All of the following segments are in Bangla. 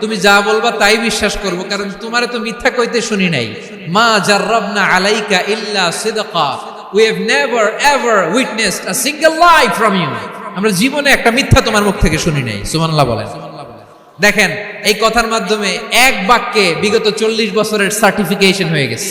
তুমি যা বলবা তাই বিশ্বাস করব, কারণ তোমার তো মিথ্যা কইতে শুনি নাই। মা জাররাবনা আলাইকা ইল্লা সিদকা। We have never ever witnessed a single lie from you আমরা জীবনে একটা মিথ্যা তোমার মুখ থেকে শুনি নাই, সুবহানাল্লাহ বলেন। দেখেন, এই কথার মাধ্যমে এক বাক্যে বিগত চল্লিশ বছরের সার্টিফিকেশন হয়ে গেছে।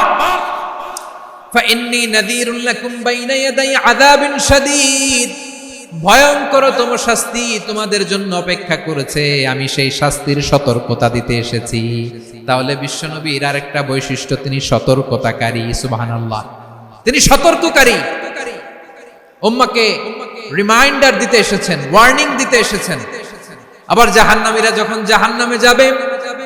فإني نذير لكم بين يدي عذاب شديد ভয়ঙ্করতম শাস্তি তোমাদের জন্য অপেক্ষা করেছে আমি সেই শাস্তির সতর্কতা দিতে এসেছি তাহলে বিশ্বনবীর আরেকটা বৈশিষ্ট্য তিনি সতর্কতাকারী সুবহানাল্লাহ তিনি সতর্ককারী উম্মাকে রিমাইন্ডার দিতে এসেছেন ওয়ার্নিং দিতে এসেছেন আবার জাহান্নামীরা যখন জাহান্নামে যাবে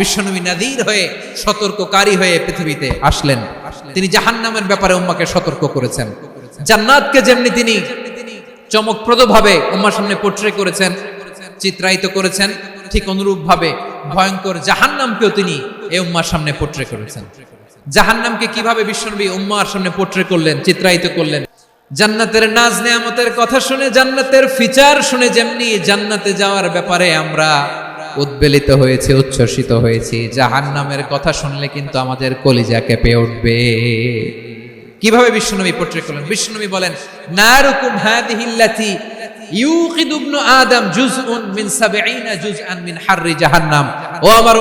বিশ্বনবী নাদির হয়ে সতর্ককারী হয়ে পৃথিবীতে আসলেন। তিনি জাহান্নামের ব্যাপারে উম্মাকে সতর্ক করেছেন। জান্নাতকে যেমনি তিনি চমকপ্রদ ভাবে উম্মার সামনে পোট্রে করেছেন, চিত্রায়িত করেছেন, ঠিক অনুরূপ ভাবে ভয়ঙ্কর জাহান্নামকেও তিনি এই উম্মার সামনে পোট্রে করেছেন। জাহান্নামকে কীভাবে বিশ্বনবী উম্মার সামনে পোট্রে করলেন, চিত্রায়িত করলেন? জান্নাতের নাজ নেয়ামতের কথা শুনে, জান্নাতের ফিচার শুনে যেমনি জান্নাতে যাওয়ার ব্যাপারে আমরা উদ্বেলিত হয়েছে, উচ্ছ্বসিত হয়েছি। জাহান নামের কথা শুনলে কিন্তু আমাদের কলিজা কেঁপে উঠবে। কীভাবে বিশ্বনবী পোট্রে করলেন? বিশ্বনবী বলেন হাদিহিল্লাতি 70 জুজআন মিন হাররি জাহান্নাম। ও আমার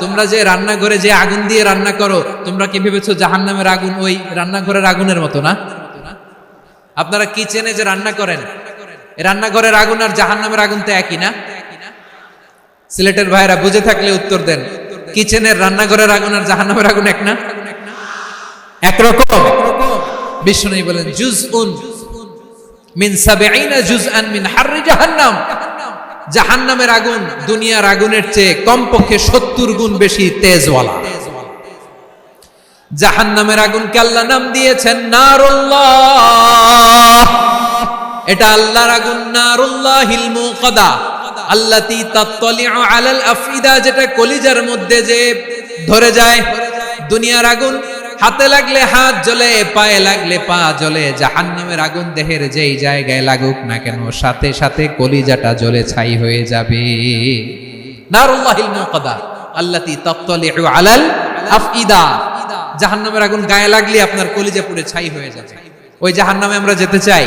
তোমরা যে রান্নাঘরে যে আগুন দিয়ে রান্না করো, তোমরা কি ভেবেছো জাহান্নামের আগুন ওই রান্নাঘরের আগুনের মতো না? আপনারা কিচেনে যে রান্না করেন? রান্নাঘরের আগুন আর জাহান্নামের আগুন তো একই না? সিলেটের ভাইরা বুঝে থাকলে উত্তর দেন। কিচেনের রান্নাঘরের আগুন আর জাহান্নামের আগুন এক না? একরকম বিষ্ণু বলেন জুজ উন মিন জুজ আন মিন জাহান্নাম। জাহান্নামের আগুন দুনিয়ার আগুনের চেয়ে কমপক্ষে সত্তর গুণ বেশি তেজওয়ালা। জাহান্নামের আগুনকে আল্লাহ নাম দিয়েছেন নারুল্লাহ। এটা আল্লাহর আগুন, নারুল্লাহিল মুকাদা। আল্লাতি তাত্তালিউ আলাল আফিদা যেটা কলিজার মধ্যে যে ধরে যায় দুনিয়ার আগুন। হাতে লাগলে হাত জ্বলে, পায়ে লাগলে পা জ্বলে, জাহান্নামের আগুন দেহের যেই জায়গায় লাগুক না কেন, সাথে সাথে কলিজাটা জ্বলে ছাই হয়ে যাবে। নারুল্লাহিল মুকাদা আল্লাতি তাত্তালিউ আলাল আফিদা জাহান্নামের আগুন গায়ে লাগলে আপনার কলিজা পুড়ে ছাই হয়ে যাবে। ওই জাহান্নামে আমরা যেতে চাই।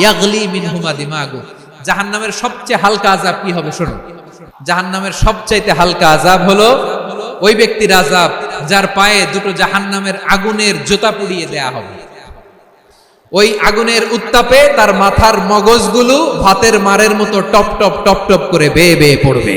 ইয়াগলি মিনহুমা দিমাগু। জাহান্নামের সবচেয়ে হালকা আজাব কি হবে শোনো? জাহান্নামের সবচাইতে হালকা আজাব হলো ওই ব্যক্তির আজাব যার পায়ে দুটো জাহান্নামের আগুনের জুতা পুড়িয়ে দেয়া হবে। ওই আগুনের উত্তাপে তার মাথার মগজগুলো ভাতের মারের মতো টপ টপ টপ টপ করে বেয়ে বেয়ে পড়বে।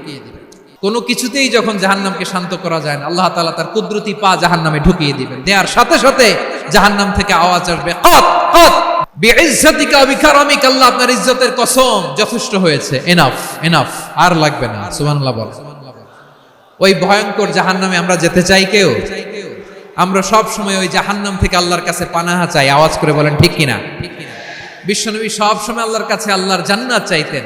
কোনো কিছুতেই যখন জাহান্নামকে শান্ত করা যায় না, আল্লাহ তাআলা তার কুদরতি পা জাহান্নামে ঢুকিয়ে দিবেন। দেওয়ার সাথে সাথে জাহান্নাম থেকে আওয়াজ আসবে আপনার ইজ্জতের কসম, যথেষ্ট হয়েছে এনাফ এনাফ আর লাগবে না। সুবহানাল্লাহ বল ওই ভয়ঙ্কর জাহান্নামে আমরা যেতে চাই কেউ? আমরা সব সময় ওই জাহান্নাম থেকে আল্লাহর কাছে পানাহা চাই, আওয়াজ করে বলেন, ঠিক কিনা? বিশ্বনবী সব সময় আল্লাহর কাছে আল্লাহর জান্নাত চাইতেন।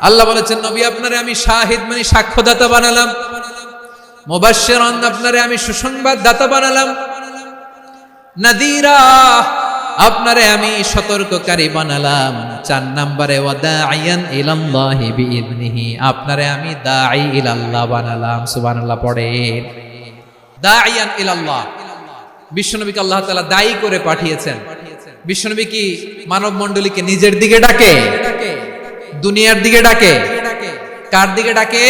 আল্লাহ বলেছেন, নবী, আপনারে আমি শাহিদ মানে সাক্ষ্যদাতা বানালাম। মুবাশশিরান আপনারে আমি সুসংবাদ দাতা বানালাম। নাদিরা, আপনারে আমি সতর্ককারী বানালাম। চার নম্বরে ওয়াদাইয়ান ইলাল্লাহি বিইذনিহি আপনারে আমি দাঈ ইলাল্লাহ বানালাম। সুবহানাল্লাহ পড়ে দাইয়ান ইলাল্লাহ। বিশ্বনবীকে আল্লাহ তাআলা দায়ী করে পাঠিয়েছেন। বিশ্বনবী কি মানব মণ্ডলীকে নিজের দিকে ডাকে? দুনিয়ার দিকে ডাকে। কার দিকে ডাকে?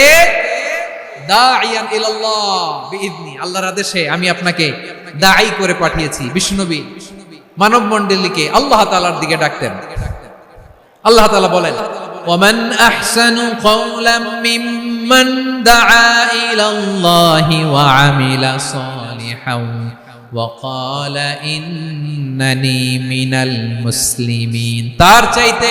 আল্লাহর আদেশে আমি আপনাকে দায়ী করে পাঠিয়েছি বিষ্ণুবী মানব মন্ডলীকে আল্লাহ তালার দিকে ডাকতেন। আল্লাহ তালা বলেন ومن أحسن قولا ممن دعا إلى الله وعمل صالحا وقال إنني من المسلمين তার চাইতে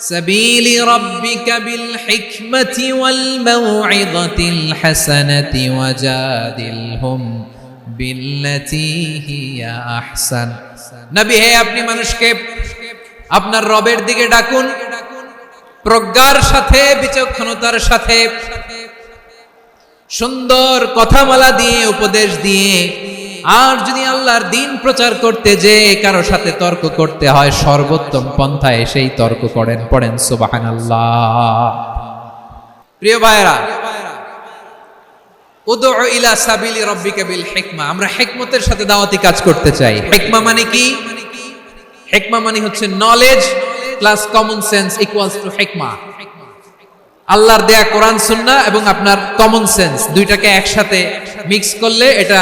سبيل ربك بالحكمة والموعظة الحسنة وجادلهم بالتي هي أحسن নবী হে আপনি মানুষকে আপনার রবের দিকে ডাকুন প্রজ্ঞার সাথে বিচক্ষণতার সাথে সুন্দর কথামালা দিয়ে উপদেশ দিয়ে আর যদি আল্লাহর দিন প্রচার করতে যে কারও সাথে তর্ক করতে হয়, সর্বোত্তম পন্থায় সেই তর্ক করেন, পড়েন সুবাহান আল্লাহ প্রিয় ভাইরা সাবিলি বিল আমরা সাথে দাওয়াতি কাজ করতে চাই। হিকমা মানে কি? মানে হচ্ছে knowledge plus common sense equals to আল্লাহর দেয়া কোরআন, সুন্নাহ এবং আপনার কমন সেন্স দুইটাকে একসাথে মিক্স করলে এটা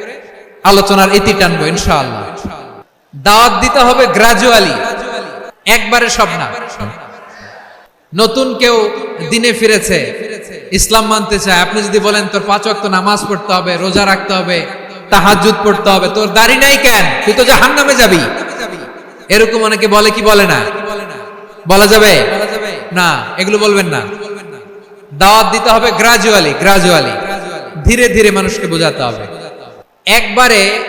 আলোচনার ইতি টানবো, ইনশাআল্লাহ। দাওয়াত দিতে হবে গ্রাজুয়ালি একবারে সব না। নতুন কেউ দিনে ফিরেছে, ইসলাম মানতে চায়। আপনি যদি বলেন, তোর পাঁচ ওয়াক্ত নামাজ পড়তে হবে, রোজা রাখতে হবে, তাহাজ্জুদ পড়তে হবে, তোর দাড়ি নাই কেন? তুই তো জাহান্নামে যাবি। এরকম অনেকে বলে কি বলে না? বলা যাবে? না, এগুলো বলবেন না। দাওয়াত দিতে হবে গ্রাজুয়ালি গ্রাজুয়ালি ধীরে ধীরে মানুষকে বোঝাতে হবে। একবারে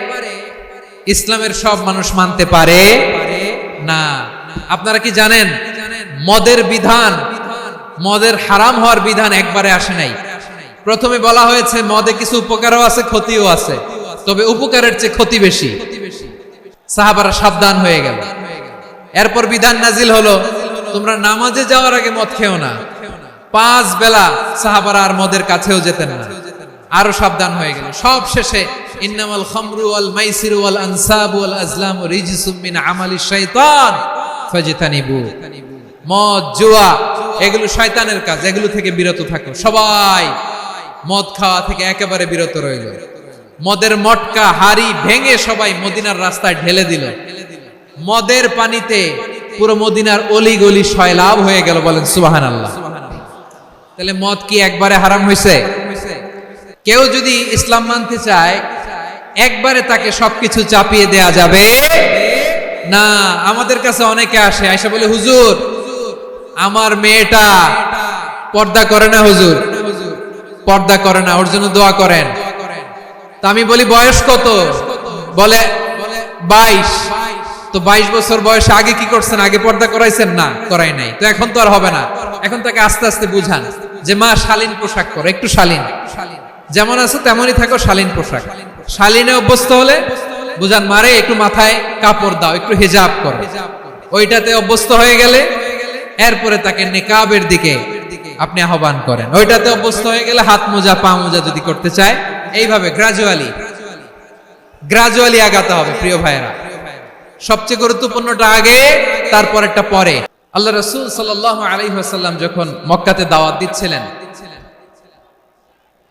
ইসলামের সব মানুষ মানতে পারে না। আপনারা কি জানেন? মদের বিধান, মদের হারাম হওয়ার বিধান একবারে আসে নাই। প্রথমে বলা হয়েছে, মদে কিছু উপকারও আছে, ক্ষতিও আছে। তবে উপকারের চেয়ে ক্ষতি বেশি। সাহাবারা সাবধান হয়ে গেল। এরপর বিধান নাজিল হলো, তোমরা নামাজে যাওয়ার আগে মদ খেও না। পাঁচ বেলা সাহাবারা আর মদের কাছেও যেতেন না। আরও সাবধান হয়ে গেল। সব শেষে ইন্নামাল খামরু ওয়াল মাইসিরু ওয়াল আনসাবু ওয়াল আজলামু রিজসুম মিন আমালি শাইতান ফাজতানিবু। মদ, জুয়া, এগুলো শয়তানের কাজ, এগুলো থেকে বিরত থাকো। সবাই মদ খাওয়া থেকে একেবারে বিরত রইল। মদের মটকা, হাড়ি ভেঙে সবাই মদিনার রাস্তায় ঢেলে দিল। মদের পানিতে পুরো মদিনার অলি গলি সয়লাভ হয়ে গেল বলেন সুবাহান আল্লাহ তাহলে মদ কি একবারে হারাম হয়েছে কেউ যদি ইসলাম মানতে চায়, একবারে তাকে সবকিছু চাপিয়ে দেয়া যাবে। না, আমাদের কাছে অনেকে আসে আয়সা বলে, হুজুর, আমার মেয়েটা পর্দা করে না হুজুর, পর্দা করে না, ওর জন্য দোয়া করেন। তা আমি বলি, বয়স কত? বলে, বাইশ। তো বাইশ বছর বয়সে আগে কি করছেন? আগে পর্দা করাইছেন? না, করাই নাই। তো এখন তো আর হবে না। এখন তাকে আস্তে আস্তে বুঝান যে, মা, শালীন পোশাক করো একটু শালীন শালীন। যেমন আছে তেমনই থাকো শালীন পোশাক। শালীনে অভ্যস্ত হলে বুঝান, মারে, একটু মাথায় কাপড় দাও, একটু হিজাব করো। ওইটাতে অভ্যস্ত হয়ে গেলে এরপরে তাকে নেকাবের দিকে আপনি আহ্বান করেন। ওইটাতে অভ্যস্ত হয়ে গেলে হাত মোজা, পা মোজা যদি করতে চায়, এইভাবে গ্রাজুয়ালি গ্রাজুয়ালি আগাতে হবে, প্রিয় ভাইয়েরা। সবচেয়ে গুরুত্বপূর্ণটা আগে, তারপর একটা পরে। আল্লাহ রসুল সাল্লাহ আলাইহাল্লাম যখন মক্কাতে দাওয়াত দিচ্ছিলেন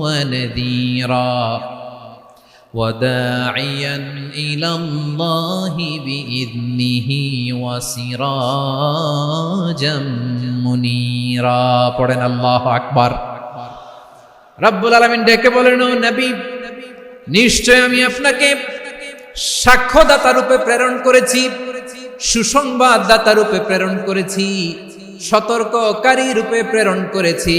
ونذيرا وداعيا إلى الله بإذنه وسراجا منيرا পড়েন আল্লাহ আকবার রব্বুল আলামিন ডেকে বলেন ও নবী নিশ্চয় আমি আপনাকে সাক্ষ্যদাতা রূপে প্রেরণ করেছি সুসংবাদদাতা রূপে প্রেরণ করেছি সতর্ককারী রূপে প্রেরণ করেছি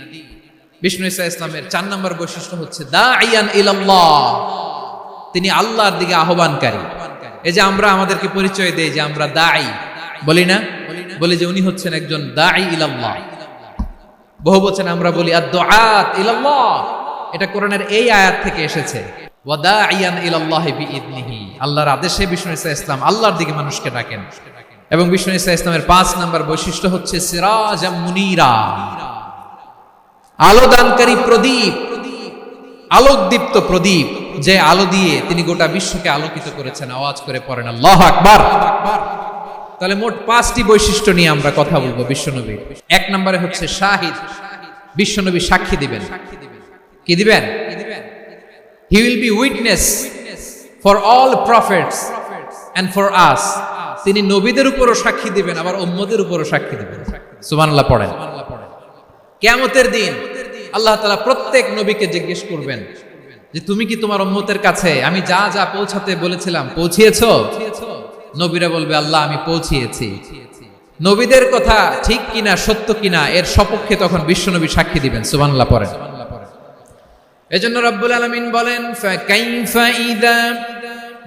বিষ্ণু ইসা ইসলামের চার নম্বর বৈশিষ্ট্য হচ্ছে দা আইয়ান ইলাল্লাহ। তিনি আল্লাহর দিকে আহ্বানকারী। এই যে আমরা আমাদেরকে পরিচয় দেই যে আমরা দাই বলি না? বলি যে উনি হচ্ছেন একজন দাই ইলাল্লাহ। বহু বচনে আমরা বলি আদ ইলাল্লাহ। এটা কোরআনের এই আয়াত থেকে এসেছে ওয়াদাইয়ান ইলাল্লাহ বিইذনিহি আল্লাহর আদেশে বিষ্ণু ইসা ইসলাম আল্লাহর দিকে মানুষকে ডাকেন। এবং বিষ্ণু ইসা ইসলামের পাঁচ নাম্বার বৈশিষ্ট্য হচ্ছে সিরাজ মুনিরা। আলোদানকারী প্রদীপ, আলোকদীপ্ত প্রদীপ, যে আলো দিয়ে তিনি গোটা বিশ্বকে আলোকিত করেছেন। আওয়াজ করে পড়েন, আল্লাহ আকবার। তাহলে মোট পাঁচটি বৈশিষ্ট্য নিয়ে আমরা কথা বলব বিশ্বনবী এক নম্বরে হচ্ছে শাহিদ। বিশ্বনবী সাক্ষী দিবেন। কি দিবেন? He will be witness for all prophets and for us তিনি নবীদের উপরও সাক্ষী দিবেন, আবার উম্মদের উপরও সাক্ষী দিবেন। সুবহানাল্লাহ পড়েন। কেমতের দিন আল্লাহ তাআলা প্রত্যেক নবীকে জিজ্ঞেস করবেন যে তুমি কি তোমার উম্মতের কাছে আমি যা যা পৌঁছাতে বলেছিলাম পৌঁছিয়েছো? নবীরা বলবে, আল্লাহ, আমি পৌঁছিয়েছি। নবীদের কথা ঠিক কিনা, সত্য কিনা, এর সপক্ষে তখন বিশ্বনবী সাক্ষী দিবেন। সুবহানাল্লাহ পড়েন। এজন্য রব্বুল আলামিন বলেন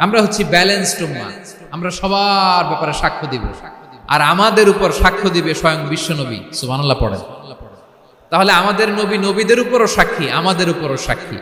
আমরা হচ্ছি ব্যালেন্সড উম্মা। আমরা সবার ব্যাপারে সাক্ষ্য দিব। আর আমাদের উপর সাক্ষ্য দিবে স্বয়ং বিশ্বনবী সুবহানাল্লাহ পড়েন। তাহলে আমাদের নবী নবীদের উপরও সাক্ষী, আমাদের উপরও সাক্ষী।